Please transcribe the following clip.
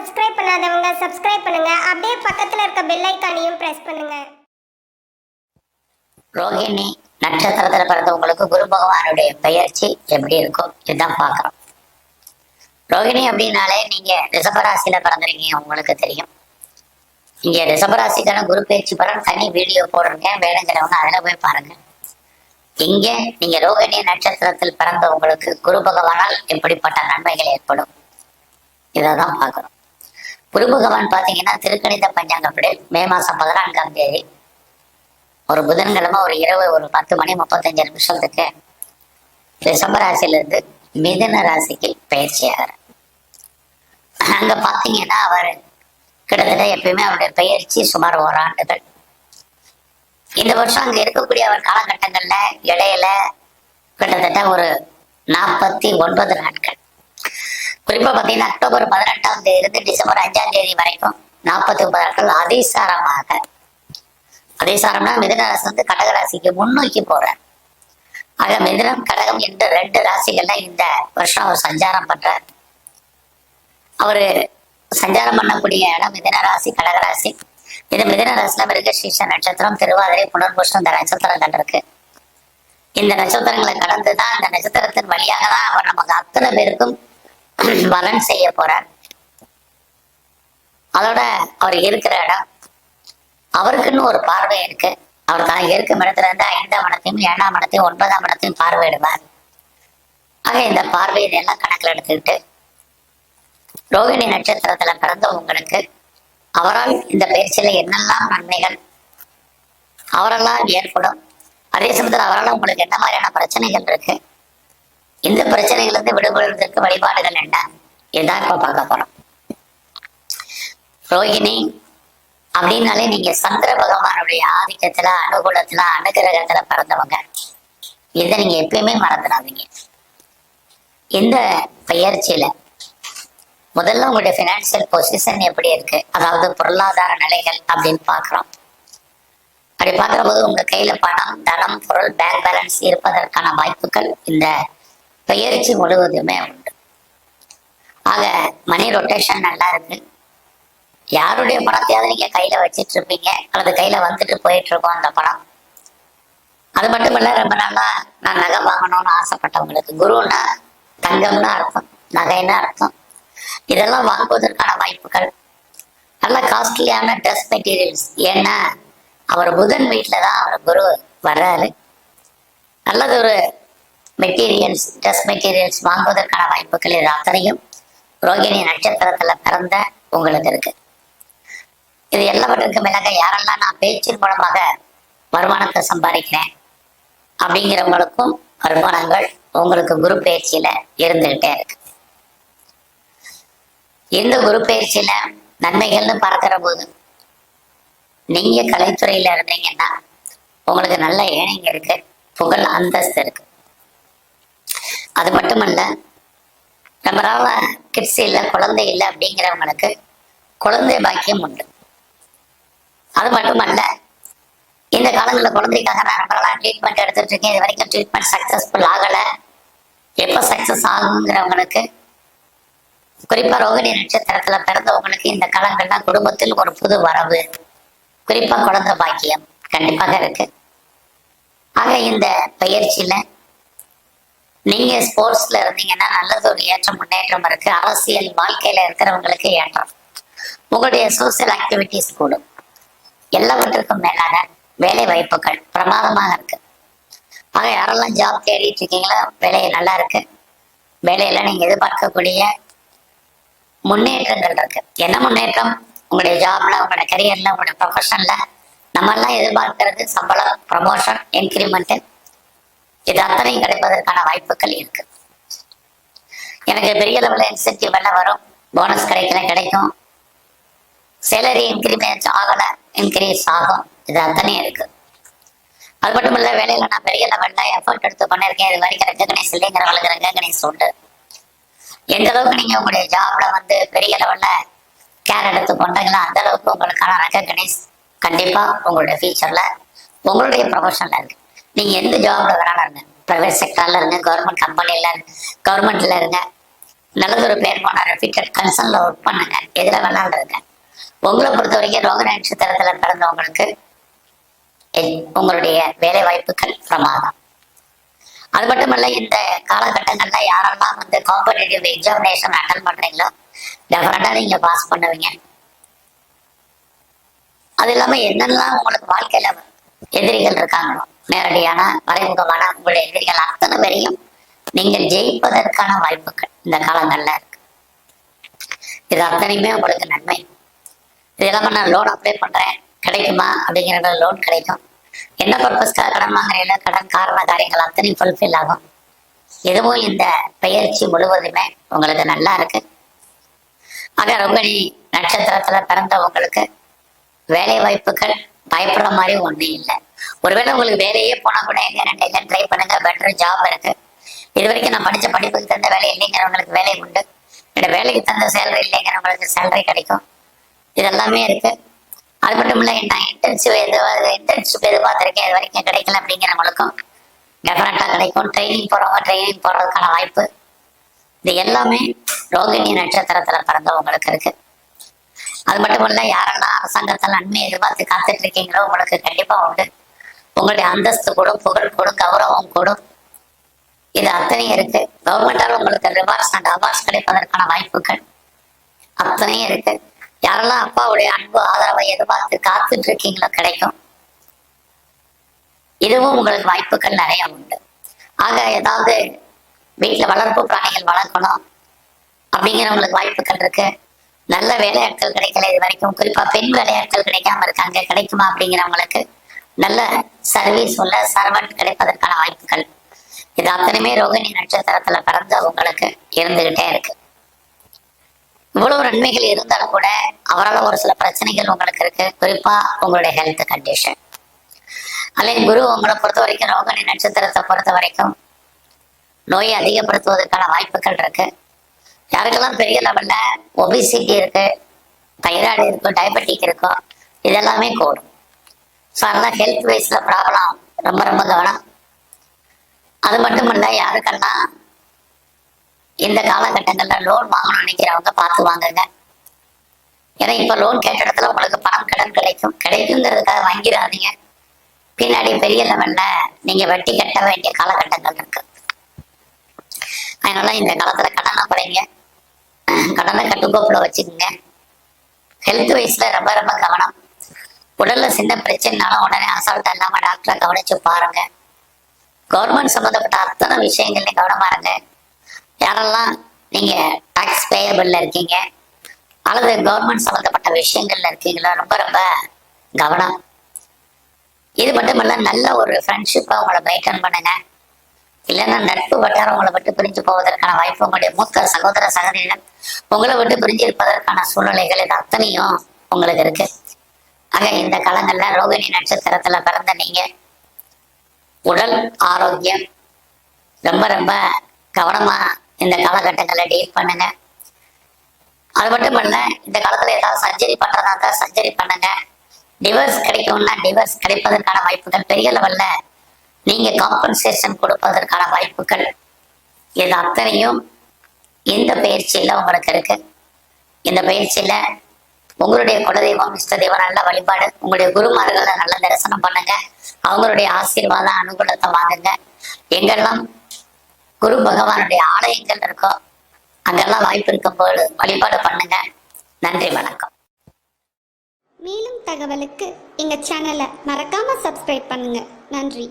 Subscribe பண்ணாதவங்க subscribe பண்ணுங்க. அப்படியே பக்கத்துல இருக்க பெல் ஐக்கானையும் பிரஸ் பண்ணுங்க. ரோகிணி நட்சத்திரத்துல பிறந்தவங்களுக்கு குரு பகவானுடைய பெயர்ச்சி எப்படி இருக்கும் இதுதான் பார்க்குறோம். ரோகிணி அப்படின்னாலே நீங்க ரிசபராசியில பிறந்திருக்கீங்க உங்களுக்கு தெரியும். இங்க ரிஷபராசிக்கான குரு பயிற்சி பலன் தனி வீடியோ போட்டிருக்கேன் வேணுங்கிறவங்க அதில் போய் பாருங்க. இங்க நீங்க ரோகிணி நட்சத்திரத்தில் பிறந்தவங்களுக்கு குரு பகவானால் எப்படிப்பட்ட நன்மைகள் ஏற்படும் இதை தான் பார்க்குறோம். குரு பகவான் பார்த்தீங்கன்னா திருக்கணித பஞ்சாங்கப்படி மே மாசம் பதினான்காம் தேதி ஒரு புதன்கிழமை ஒரு இரவு ஒரு பத்து மணி முப்பத்தஞ்சு நிமிஷத்துக்கு ரிஷப ராசியிலிருந்து மிதுன ராசிக்கு பயிற்சி ஆகிறார். அங்க பாத்தீங்கன்னா அவர் கிட்டத்தட்ட எப்பயுமே அவருடைய பயிற்சி சுமார் ஓராண்டுகள். இந்த வருஷம் அங்க இருக்கக்கூடிய அவர் காலகட்டங்கள்ல இடையில கிட்டத்தட்ட ஒரு நாற்பத்தி ஒன்பது நாட்கள். குறிப்பா பாத்தீங்கன்னா அக்டோபர் பதினெட்டாம் தேதி இருந்து டிசம்பர் அஞ்சாம் தேதி வரைக்கும் நாற்பத்தி ஒன்பது நாட்கள் அதிசாரமாக. அதிசாரம்னா மிதன ராசி வந்து கடக ராசிக்கு முன்னோக்கி போற ஆக மிதனம் கடகம் என்ற ரெண்டு ராசிகள்ல இந்த வருஷம் அவர் சஞ்சாரம் பண்றார். அவரு சஞ்சாரம் பண்ணக்கூடிய இடம் மிதன ராசி கடகராசி இது மிதன ராசியில மிருகசீஷ நட்சத்திரம் திருவாதிரை புனர்பூஷம் இந்த நட்சத்திரங்கள் இருக்கு. இந்த நட்சத்திரங்களை கடந்துதான் இந்த நட்சத்திரத்தின் வழியாக தான் அவர் நமக்கு அத்தனை பேருக்கும் பலன் செய்ய போறார். அதோட அவர் இருக்கிற இடம் அவருக்குன்னு ஒரு பார்வை இருக்கு. அவர் தான் இருக்கும் இடத்துல இருந்து ஐந்தாம் இடத்தையும் ஏழாம் இடத்தையும் ஒன்பதாம் இடத்தையும் பார்வையிடுவார். ஆக இந்த பார்வை இதெல்லாம் கணக்கில் எடுத்துக்கிட்டு ரோகிணி நட்சத்திரத்துல பிறந்த உங்களுக்கு அவரால் இந்த பயிற்சியில என்னெல்லாம் நன்மைகள் அவரெல்லாம் ஏற்படும். அதே சமயத்தில் அவரால் உங்களுக்கு என்ன மாதிரியான பிரச்சனைகள் இருக்கு? இந்த பிரச்சனைகளிலிருந்து விடுபடுவதற்கு வழிபாடுகள் என்ன? இதுதான் இப்ப பார்க்க போறோம். ரோகிணி அப்படின்னாலே நீங்க சந்திர பகவானுடைய ஆதிக்கத்துல அனுகூலத்துல அனுகிரகத்துல பிறந்தவங்க. இதை நீங்க எப்பயுமே மறந்துடாதீங்க. இந்த பயிற்சியில முதல்ல உங்களுடைய பினான்சியல் பொசிஷன் எப்படி இருக்கு? அதாவது பொருளாதார நிலைகள் அப்படின்னு பாக்குறோம் அப்படி பார்க்குற போது உங்க கையில பணம் தனம் பொருள் பேங்க் பேலன்ஸ் இருப்பதற்கான வாய்ப்புகள் இந்த பெயர்ச்சி முழுவதுமே உண்டு. ஆக மணி ரொட்டேஷன் நல்லா இருக்கு. யாருடைய பணத்தையாவது நீங்க கையில வச்சிட்டு இருப்பீங்க அல்லது கையில வந்துட்டு போயிட்டு இருக்கோம் அந்த பணம் அது மட்டும் இல்ல ரொம்ப நாளா நான் நகை வாங்கணும்னு ஆசைப்பட்டவங்களுக்கு குருன்னா தங்கம்னு அர்த்தம் நகைன்னு அர்த்தம். இதெல்லாம் வாங்குவதற்கான வாய்ப்புகள். நல்ல காஸ்ட்லியான ட்ரெஸ் மெட்டீரியல்ஸ் ஏன்னா அவர் புதன் வீட்டில் தான் அவர் குரு வர்றாரு. நல்லது ஒரு மெட்டீரியல்ஸ் ட்ரெஸ் மெட்டீரியல்ஸ் வாங்குவதற்கான வாய்ப்புகள் இது அத்தனையும் ரோகிணி நட்சத்திரத்துல பிறந்த உங்களுக்கு இருக்கு. இது எல்லாவற்றுக்கும் மேலாக யாரெல்லாம் நான் பேச்சின் மூலமாக வருமானத்தை சம்பாதிக்கிறேன் அப்படிங்கிறவங்களுக்கும் வருமானங்கள் உங்களுக்கு குரு பயிற்சியில இருந்துகிட்டே இருக்கு. இந்த குரு பயிற்சியில நன்மைகள்னு பார்க்கிற போது நீங்க கலைத்துறையில இருந்தீங்கன்னா உங்களுக்கு நல்ல ஏழைங்க இருக்கு புகழ் அந்தஸ்து இருக்கு. அது மட்டுமல்ல நம்மளால கிட்ஸ் இல்லை குழந்தை இல்லை அப்படிங்கிறவங்களுக்கு குழந்தை பாக்கியம் உண்டு. அது மட்டுமல்ல இந்த காலங்களில் குழந்தைக்காக நான் ரொம்ப நாளாக ட்ரீட்மெண்ட் எடுத்துட்டு இருக்கேன். இது வரைக்கும் ட்ரீட்மெண்ட் சக்ஸஸ்ஃபுல் ஆகலை. எப்போ சக்ஸஸ் ஆகுங்கிறவங்களுக்கு குறிப்பா ரோகிணி நட்சத்திரத்துல பிறந்தவங்களுக்கு இந்த காலங்கள்லாம் குடும்பத்தில் ஒரு புது வரவு குறிப்பா குழந்தை பாக்கியம் கண்டிப்பாக இருக்கு. ஆக இந்த பயிற்சியில நீங்க ஸ்போர்ட்ஸ்ல இருந்தீங்கன்னா நல்லது ஒரு ஏற்றம் முன்னேற்றம் இருக்கு. அரசியல் வாழ்க்கையில இருக்கிறவங்களுக்கு ஏற்றம். உங்களுடைய சோசியல் ஆக்டிவிட்டிஸ் கூடும். எல்லாவற்றுக்கும் மேலாக வேலை வாய்ப்புகள் பிரமாதமாக இருக்கு. ஆக யாரெல்லாம் ஜாப் தேடிட்டு இருக்கீங்களோ வேலை நல்லா இருக்கு. வேலையில நீங்க எதிர்பார்க்கக்கூடிய முன்னேற்றங்கள் இருக்கு. என்ன முன்னேற்றம்? உங்களுடைய ஜாப்ல உங்களோட கரியர்ல உங்களோட ப்ரொஃபஷன்ல நம்ம எல்லாம் எதிர்பார்க்கறது சம்பளம் ப்ரமோஷன் இன்க்ரிமெண்ட் இது அத்தனையும் கிடைப்பதற்கான வாய்ப்புகள் இருக்கு. எனக்கு பெரிய லெவலில் இன்சென்டிவ் எல்லாம் வரும். போனஸ் கிடைக்கல கிடைக்கும். சேலரி இன்க்ரிமெண்ட் ஆகல இன்க்ரீஸ் ஆகும். இது அத்தனையும் இருக்கு. அது மட்டும் இல்ல வேலையில் நான் பெரிய லெவலில் எஃபர்ட் எடுத்து பண்ணிருக்கேன். இது வரைக்கும் ரெக்கக்னைஸ் இல்லைங்கிறவங்களுக்கு ரெக்கக்னைஸ் உண்டு. எந்த அளவுக்கு நீங்க உங்களுடைய ஜாப்ல வந்து பெரிய லெவல்ல கேர் எடுத்து பண்ணுறீங்களோ அந்த அளவுக்கு உங்களுக்கான ரெக்கக்னைஸ் கண்டிப்பா உங்களுடைய ஃபியூச்சரில் உங்களுடைய ப்ரொஃபஷனில் இருக்கு. நீங்க எந்த ஜாப்ல வேணாலும் இருங்க. ப்ரைவேட் செக்டர்ல இருங்க கவர்மெண்ட் கம்பெனில கவர்மெண்ட்ல இருங்க நல்லதொரு பேர் போன ரெப்யூட்டட் கன்சர்ன்ல ஒர்க் பண்ணுங்க. எதுல வேணாலும் இருங்க. உங்களை பொறுத்த வரைக்கும் ரோக நட்சத்திரத்துல பிறந்தவங்களுக்கு உங்களுடைய வேலை வாய்ப்புகள் பிரமாதம். அது மட்டும் இல்ல இந்த காலகட்டங்கள்ல யாரெல்லாம் வந்து காம்படிட்டிவ் எக்ஸாமினேஷன் அட்டன் பண்றீங்களோ டெஃபினட்டா நீங்க பாஸ் பண்ணுவீங்க. அது இல்லாம என்னெல்லாம் உங்களுக்கு வாழ்க்கையில எதிரிகள் இருக்காங்களோ நேரடியான மறைமுகமான உங்களுடைய எதிரிகள் அத்தனை பேரையும் நீங்கள் ஜெயிப்பதற்கான வாய்ப்புகள் இந்த காலங்கள்ல இருக்கு. இது அத்தனையுமே உங்களுக்கு நன்மை. இது இல்லாம நான் லோன் அப்ளை பண்றேன் கிடைக்குமா அப்படிங்கிற லோன் கிடைக்கும். என்ன பர்பஸ்க்காக கடன் வாங்குறீங்களோ கடன் காரண காரியங்கள் அத்தனையும் ஃபுல்ஃபில் ஆகும். இதுவும் இந்த பயிற்சி முழுவதுமே உங்களுக்கு நல்லா இருக்கு. ஆக ரோகிணி நட்சத்திரத்துல பிறந்த உங்களுக்கு வேலை வாய்ப்புகள் பயப்படுற மாதிரி ஒன்றும் இல்லை. ஒருவேளை உங்களுக்கு வேலையே போனா கூட எங்க ரெண்டு ட்ரை பண்ணுங்க பெட்டர் ஜாப் இருக்கு. இது வரைக்கும் நான் படிச்ச படிப்புக்கு தகுந்த வேலை இல்லைங்கிறவங்களுக்கு வேலை உண்டு. என்னோட வேலைக்கு தகுந்த சேலரி இல்லைங்கிறவங்களுக்கு சேலரி கிடைக்கும். இதெல்லாமே இருக்கு. அது மட்டும் இல்லை நான் இன்டர்ன்ஷிப் எது இன்டர்ன்ஷிப் எதிர்பார்த்திருக்கேன் இது வரைக்கும் கிடைக்கல அப்படிங்கிறவங்களுக்கும் டெஃபினட்டாக கிடைக்கும். ட்ரைனிங் போகிறவங்க ட்ரைனிங் போறதுக்கான வாய்ப்பு. இது எல்லாமே ரோகிணி நட்சத்திரத்துல பிறந்தவங்களுக்கு இருக்கு. அது மட்டும் இல்ல யாரெல்லாம் அரசாங்கத்தில் நன்மை எதிர்பார்த்து காத்துட்டு இருக்கீங்களோ உங்களுக்கு கண்டிப்பா உண்டு. உங்களுடைய அந்தஸ்து கூடும் புகழ் கூடும் கௌரவம் கூடும் இது அத்தனையும் இருக்கு. கவர்மெண்டால் உங்களுக்கு ரிவார்ட்ஸ் அண்ட் அவார்ட்ஸ் கிடைப்பதற்கான வாய்ப்புகள். அத்தனையும் இருக்கு. யாரெல்லாம் அப்பாவுடைய அன்பு ஆதரவை எதிர்பார்த்து காத்துட்டு இருக்கீங்களோ கிடைக்கும். இதுவும் உங்களுக்கு வாய்ப்புகள் நிறைய உண்டு. ஆக ஏதாவது வீட்டில் வளர்ப்பு பிராணிகள் வளர்க்கணும் அப்படிங்கிறவங்களுக்கு வாய்ப்புகள் இருக்கு. நல்ல வேலையாட்கள் கிடைக்கல இது வரைக்கும். குறிப்பா பெண் வேலையாட்கள் கிடைக்காம இருக்காங்க கிடைக்குமா அப்படிங்கிறவங்களுக்கு நல்ல சர்வீஸ் உள்ள சர்வெண்ட் கிடைப்பதற்கான வாய்ப்புகள். இது அத்தனையுமே ரோகிணி நட்சத்திரத்துல பிறந்த உங்களுக்கு இருந்துகிட்டே இருக்கு. இவ்வளவு நன்மைகள் இருந்தாலும் கூட அவரால் ஒரு சில பிரச்சனைகள் உங்களுக்கு இருக்கு. குறிப்பா உங்களுடைய ஹெல்த் கண்டிஷன் அல்லது குரு உங்களை பொறுத்த வரைக்கும் ரோகிணி நட்சத்திரத்தை பொறுத்த வரைக்கும் நோயை அதிகப்படுத்துவதற்கான வாய்ப்புகள் இருக்கு. யாருக்கெல்லாம் பெரிய லெவல்ல ஒபிசிட்டி இருக்கு தைராய்டு இருக்கு டயபெட்டிக் இருக்கோ இதெல்லாமே கூடும். ஸோ அதெல்லாம் ஹெல்த் வைஸில் ப்ராப்ளம் ரொம்ப ரொம்ப கவனம். அது மட்டும் இல்லை யாருக்கெல்லாம் இந்த காலகட்டங்களில் லோன் வாங்கணும்னு நினைக்கிறவங்க பார்த்து வாங்குங்க. ஏன்னா இப்போ லோன் கேட்ட இடத்துல உங்களுக்கு பணம் கடன் கிடைக்கும். கிடைக்குங்கிறதுக்காக வாங்கிடாதீங்க. பின்னாடி பெரிய லெவல்ல நீங்க வட்டி கட்ட வேண்டிய காலகட்டங்கள் இருக்கு. அதனால இந்த காலத்துல கடனை குறைங்க கடனை கட்டுக்கோப்புல வச்சுக்கோங்க. ஹெல்த் வைஸ்ல ரொம்ப ரொம்ப கவனம். உடல்ல சின்ன பிரச்சனைனாலும் உடனே அசால்ட் இல்லாம டாக்டரை கவனிச்சு பாருங்க. கவர்மெண்ட் சம்மந்தப்பட்ட அத்தனை விஷயங்கள்ல கவனமா இருங்க. யாரெல்லாம் நீங்க டாக்ஸ் பேயபிள்ல இருக்கீங்க அல்லது கவர்மெண்ட் சம்மந்தப்பட்ட விஷயங்கள்ல இருக்கீங்களோ ரொம்ப ரொம்ப கவனம். இது மட்டும் இல்ல நல்ல ஒரு ஃப்ரெண்ட்ஷிப்பை உங்களை மெயின்டைன் பண்ணுங்க. இல்லைன்னா நட்பு வட்டாரம் உங்களை விட்டு பிரிஞ்சு போவதற்கான வாய்ப்பு உங்களுடைய மூத்த சகோதர சகோதரிகள் உங்களை விட்டு பிரிஞ்சு இருப்பதற்கான சூழ்நிலைகள் இது அத்தனையும் உங்களுக்கு இருக்கு. ஆக இந்த காலங்கள்ல ரோகிணி நட்சத்திரத்துல பிறந்த நீங்க உடல் ஆரோக்கியம் ரொம்ப ரொம்ப கவனமா இந்த காலகட்டங்களை டீல் பண்ணுங்க. அது மட்டும் இல்ல இந்த காலத்துல ஏதாவது சர்ஜரி பண்றதா இருந்தா சர்ஜரி பண்ணுங்க. டிவர்ஸ் கிடைக்கும்னா டிவர்ஸ் கிடைப்பதற்கான வாய்ப்புகள் பெரிய லெவல்ல நீங்க காம்பன்சேஷன் கொடுப்பதற்கான வாய்ப்புகள் இது அத்தனையும் இந்த பயிற்சியில உங்களுக்கு இருக்கு. இந்த பயிற்சியில உங்களுடைய குலதெய்வம் இஷ்ட தெய்வம் நல்ல வழிபாடு உங்களுடைய குருமார்களை நல்ல தரிசனம் பண்ணுங்க. அவங்களுடைய ஆசீர்வாதம் அனுகூலத்தை வாங்குங்க. எங்கெல்லாம் குரு பகவானுடைய ஆலயங்கள் இருக்கோ அங்கெல்லாம் வாய்ப்பு இருக்கும்போது வழிபாடு பண்ணுங்க. நன்றி வணக்கம். மேலும் தகவலுக்கு எங்க சேனலை மறக்காம சப்ஸ்கிரைப் பண்ணுங்க. நன்றி.